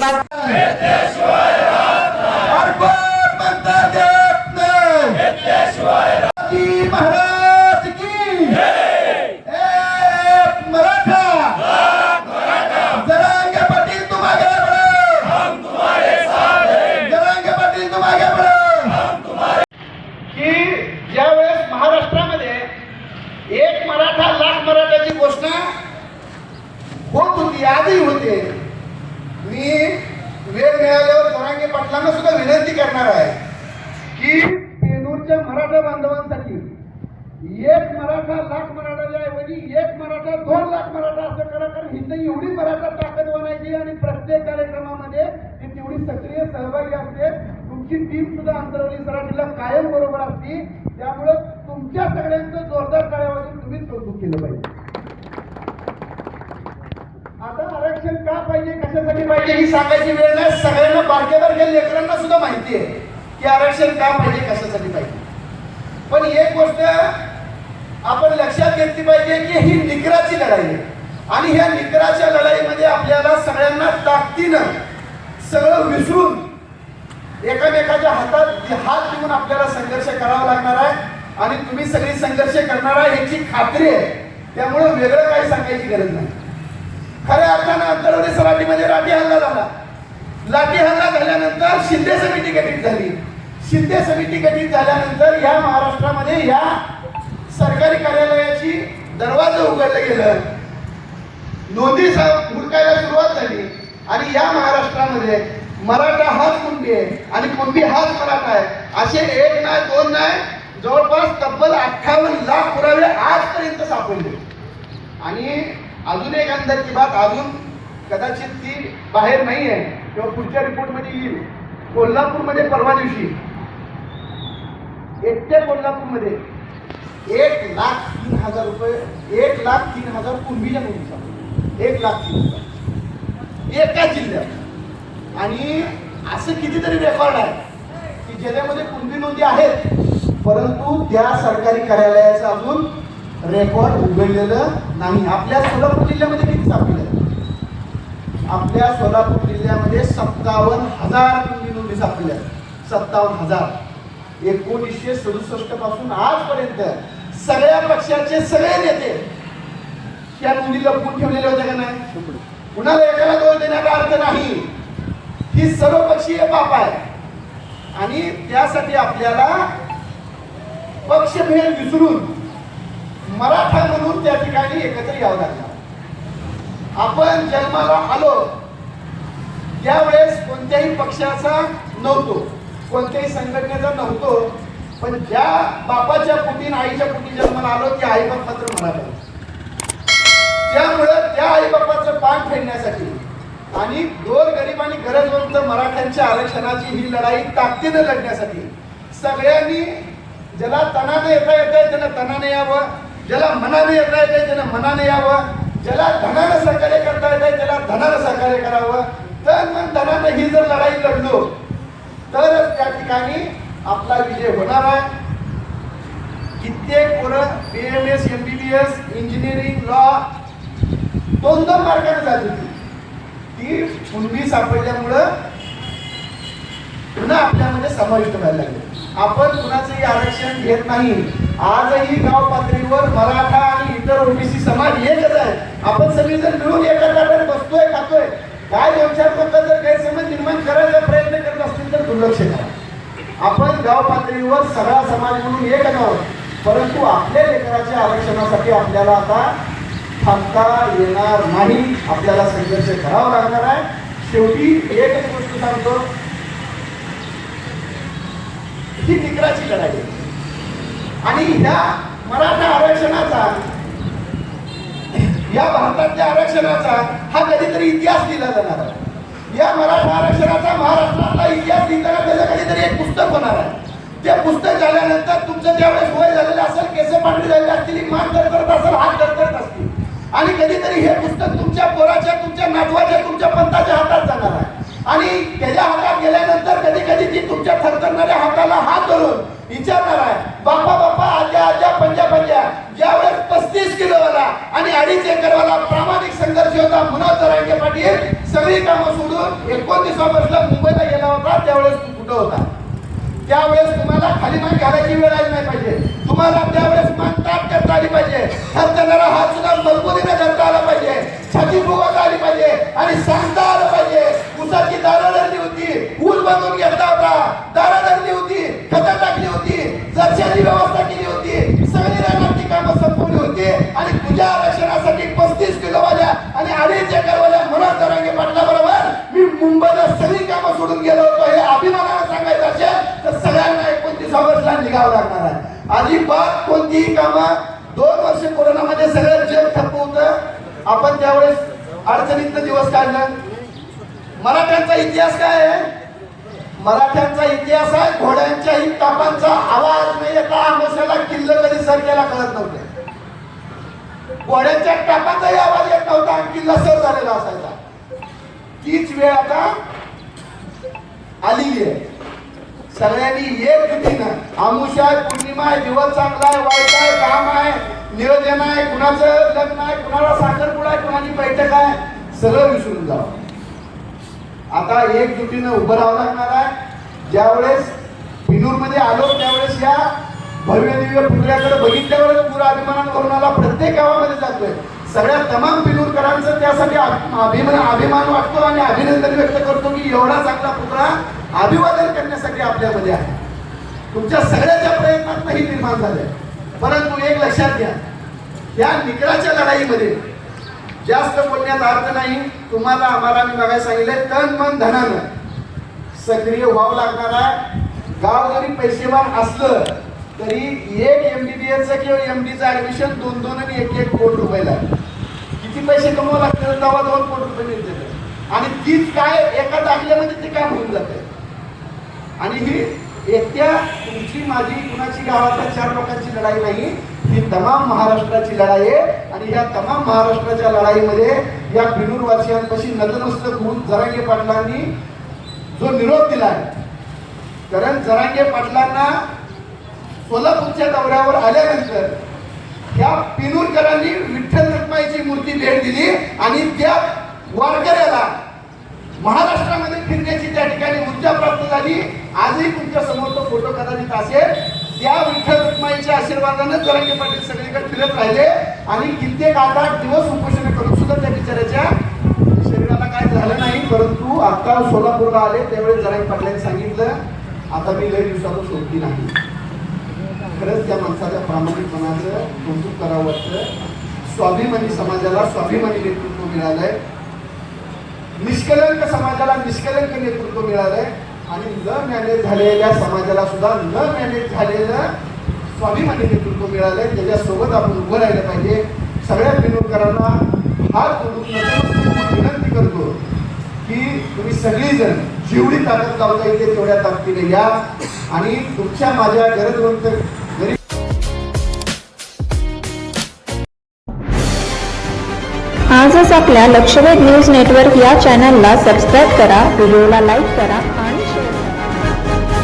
एक मराठा की ज्यावेळेस महाराष्ट्रामध्ये एक मराठा लाख मराठाची घोषणा होत होती आजही होते. मी वेळ मिळाल्यावर जरांगे पाटलांना सुद्धा विनंती करणार आहे की पेनूरच्या मराठा बांधवांसाठी एक मराठा लाख मराठाच्या ऐवजी एक मराठा दोन लाख मराठा असं करा कारण इथं एवढी मराठा ताकद बनायची आणि प्रत्येक कार्यक्रमामध्ये ती तेवढी सक्रिय सहभागी असते. तुमची टीम सुद्धा अंतरवली सराठीला कायम बरोबर असते. त्यामुळं तुमच्या सगळ्यांचं जोरदार टाळ्या तुम्हीच तुम्ही कौतुक केलं पाहिजे आता आरक्षण का पाहिजे कशासाठी पाहिजे ही सांगायची वेळ नाही. सगळ्यांना बारक्या बारक्या लेकरांना सुद्धा माहिती आहे की आरक्षण का पाहिजे कशासाठी पाहिजे. पण एक गोष्ट आपण लक्षात घेतली पाहिजे की ही निकराची लढाई आहे. आणि ह्या निकराच्या लढाईमध्ये आपल्याला सगळ्यांना ताकदीनं सगळं विसरून एकामेकाच्या हातात हात घेऊन आपल्याला संघर्ष करावा लागणार आहे. आणि तुम्ही सगळी संघर्ष करणार आहे याची खात्री आहे. त्यामुळे वेगळं काही सांगायची गरज नाही. अर्थानं अंतर्वरी सराटीमध्ये लाठी हल्ला झाला. लाठी हल्ला झाल्यानंतर शिंदे समिती गठीत झाली. शिंदे समिती गठीत झाल्यानंतर या महाराष्ट्रामध्ये या सरकारी कार्यालयाची दरवाजा उघडलं गेलं. नोंदी हुडकायला सुरुवात झाली. आणि या महाराष्ट्रामध्ये मराठा हाच कुंभी आहे आणि कुंभी हाच मराठा आहे. असे एक नाही दोन नाही जवळपास तब्बल अठ्ठावन्न लाख पुरावे आजपर्यंत सापडले. आणि अजून एक अंदर की बात अजून कदाचित ती बाहेर नाही आहे किंवा पुढच्या रिपोर्टमध्ये येईल. कोल्हापूरमध्ये परवा दिवशी. एकट्या कोल्हापूरमध्ये. एक लाख तीन हजार रुपये एक लाख तीन हजार कुणबीच्या नोंदी एक लाख तीन हजार. एका जिल्ह्यात. आणि असं कितीतरी रेकॉर्ड आहे की जिल्ह्यामध्ये कुणबी नोंदी आहेत परंतु त्या सरकारी कार्यालयाचं अजून रेकॉर्ड उघडलेलं नाही. आपल्या सोलापूर जिल्ह्यामध्ये किती सापडले? आपल्या सोलापूर जिल्ह्यामध्ये सत्तावन्न हजार कुणबी नोंदी सापडल्या सत्तावन्न हजार. एकोणीसशे सदुसष्टपासून आजपर्यंत सगळ्या पक्षाचे सगळे नेते त्या नोंदी लपवून ठेवलेल्या होत्या का नाही? कुणाला एकाला दोष देण्याचा अर्थ नाही. ही सर्वपक्षीय बाब आहे आणि त्यासाठी आपल्याला पक्षभेद विसरून मराठा म्हणून त्या ठिकाणी एकत्र यावं लागणार आपण जन्माला आलो त्यावेळेस कोणत्याही पक्षाचा नव्हतो कोणत्याही संघटनेचा नव्हतो पण ज्या बापाच्या पोटी आईच्या पोटी जन्माला आलो त्या आईबाप मात्र म्हणाला. त्यामुळं त्या आईबापाचं पान फेडण्यासाठी आणि गोर गरीब आणि गरजवंत मराठ्यांच्या आरक्षणाची ही लढाई ताकदीनं लढण्यासाठी सगळ्यांनी ज्याला तनाने येता येतंय त्यानं तनाने यावं ज्याला मनाने येता येत आहे त्यानं मनाने यावं ज्याला धनानं सहकार्य करता येतंय त्याला धनानं सहकार्य करावं. तर मग धनानं ही जर लढाई लढलो तरच त्या ठिकाणी आपला विजय होणार आहे. कित्येक पोरं B M S M B B S engineering law दोन दोन मार्गाने जात होती. ती पूर्वी सापडल्यामुळं पुन्हा आपल्यामध्ये समाविष्ट व्हायला लागले. आपण कुणाचंही आरक्षण घेत नाही. आजही गाव पातळीवर मराठा आणि इतर ओबीसी समाज एकच आहे आपण सगळेजण मिळून एका ताटात बसतोय खातोय. काय दोन चार जर गैरसमज निर्माण करायचा प्रयत्न करत असतील तर दुर्लक्ष करा. आपण गाव पातळीवर सगळा समाज म्हणून एक आहोत. परंतु आपल्या लेकराच्या आरक्षणासाठी आपल्याला आता थांबता येणार नाही. आपल्याला संघर्ष करावा लागणार आहे. शेवटी एकच गोष्ट सांगतो. ही निकराची लढाई आहे. आणि ह्या मराठा आरक्षणाचा या भारतातल्या आरक्षणाचा हा कधीतरी इतिहास लिहिला जाणार आहे. या मराठा आरक्षणाचा महाराष्ट्रातला इतिहास लिहिताना त्याचं कधीतरी एक पुस्तक होणार आहे. ते पुस्तक झाल्यानंतर तुमचं त्यावेळेस वय झालेलं असेल केस पांढरी झालेली असतील मान तर करत असेल हात तर करत असतील. आणि कधीतरी हे पुस्तक तुमच्या पोराच्या तुमच्या नातवाच्या तुमच्या सोडून एकोणतीस मुंबईला गेला होता त्यावेळेस तू कुठं होता? त्यावेळेस तुम्हाला खाली मान घालायची वेळ आली नाही पाहिजे. तुम्हाला त्यावेळेस मान ताप करता आली पाहिजे. धरताना हात सुद्धा मजबूतीने धरता आला पाहिजे. छाती फुगवता आली पाहिजे आणि सांगता आलं पाहिजे. उसाची दारं धरली होती ऊस बांधून घेतला होता. दारा धरली होती खतं टाकली होती. जरशाची व्यवस्था केली अजिबात कोणतीही कामं. दोन वर्ष कोरोनामध्ये सगळं जग ठप्प होतं. आपण त्यावेळेस अडचणीतनं दिवस काढलं. मराठ्यांचा इतिहास काय आहे? मराठ्यांचा इतिहास आहे घोड्यांच्याही तापांचा आवाज नाही येता आमोशाला किल्ल कधी सर केला कळत नव्हते. घोड्यांच्या टापांचाही आवाज येत नव्हता आणि किल्ला सर झालेला असायचा. तीच वेळ आता आलेली आहे. सगळ्यांनी एक जुटीनं आमुषा आहे आहे दिवस चांगला आहे वाईट आहे काम आहे नियोजन आहे कुणाचं लग्न आहे कुणाला साखरपुडा आहे कुणाची बैठक आहे सगळं विसरून जा आता एकजुटीनं उभं राहावं लागणार आहे. ज्यावेळेस मध्ये आलो त्यावेळेस या भव्य दिव्य पुतळ्याकडे बघितल्यावरच पुरा अभिमान करून आला. प्रत्येक गावामध्ये जातोय. सगळ्या तमाम बिनूरकरांचं त्यासाठी अभिमान अभिमान वाटतो आणि अभिनंदन व्यक्त करतो की एवढा चांगला पुतळा अभिवादन करण्यासाठी आपल्यामध्ये आहे. तुमच्या सगळ्याच्या प्रयत्नात ही निर्माण झालंय. परंतु एक लक्षात घ्या या निकराच्या लढाईमध्ये जास्त बोलण्यात अर्थ नाही. तुम्हाला आम्हाला मी बघायला सांगितले तन मन धनानं सक्रिय व्हावं लागणार आहे गाव जरी पैसेवान असलं तरी एक एम डी बी एचं किंवा एम डीचं ॲडमिशन दोन दोन आणि एक एक कोटी रुपयाला. किती पैसे कमवावं लागतं? दवा दोन कोटी रुपये मिळते आणि तीच काय एका दाखल्यामध्ये ते काम होऊन जाते. आणि ही एकट्या तुमची माझी कुणाची गावातल्या चार लोकांची लढाई नाही ही तमाम महाराष्ट्राची लढाई आहे. आणि या तमाम महाराष्ट्राच्या लढाईमध्ये या बिनूरवासियांपाशी नतमस्तक होऊन जरांगे पाटलांनी जो निरोप दिलाय कारण जरांगे पाटलांना सोलापूरच्या दौऱ्यावर आल्यानंतर या पिनूरकरांनी विठ्ठल रखमाईची मूर्ती भेट दिली आणि त्या वारकऱ्याला महाराष्ट्रामध्ये फिरण्याची त्या ठिकाणी ऊर्जा प्राप्त झाली आजही तुमच्यासमोर तो फोटो असेल त्या विठ्ठल रुक्माईच्या आशीर्वादानं जरांगे पाटील सगळीकडे फिरत राहिले आणि कित्येक आठ आठ दिवस उपोषण करून सुद्धा त्या बिचाऱ्याच्या शरीराला काय झालं नाही परंतु आता सोलापूरला आले त्यावेळी जरांगे पाटलांनी सांगितलं आता मी लय दिवसाला सोडली नाही. खरंच त्या माणसाच्या प्रामाणिकपणाचं कौतुक करावं वाटतं स्वाभिमानी समाजाला स्वाभिमानी नेतृत्व मिळालंय. निष्कलंक समाजाला निष्कलंक नेतृत्व मिळालंय. आणि न मॅनेज झालेल्या समाजाला सुद्धा न मॅनेज झालेलं स्वाभिमानी नेतृत्व मिळालंय. त्याच्यासोबत आपण उभं राहिलं पाहिजे. सगळ्या विनोदकरांना हात जोडून विनंती करतो की तुम्ही सगळीजण जेवढी ताकद लावता येते तेवढ्या ताकदीने या आणि तुमच्या माझ्या गरजवंत गरीब आजच आपल्या लक्षवेध न्यूज नेटवर्क या चॅनलला सबस्क्राईब करा व्हिडिओला लाईक करा.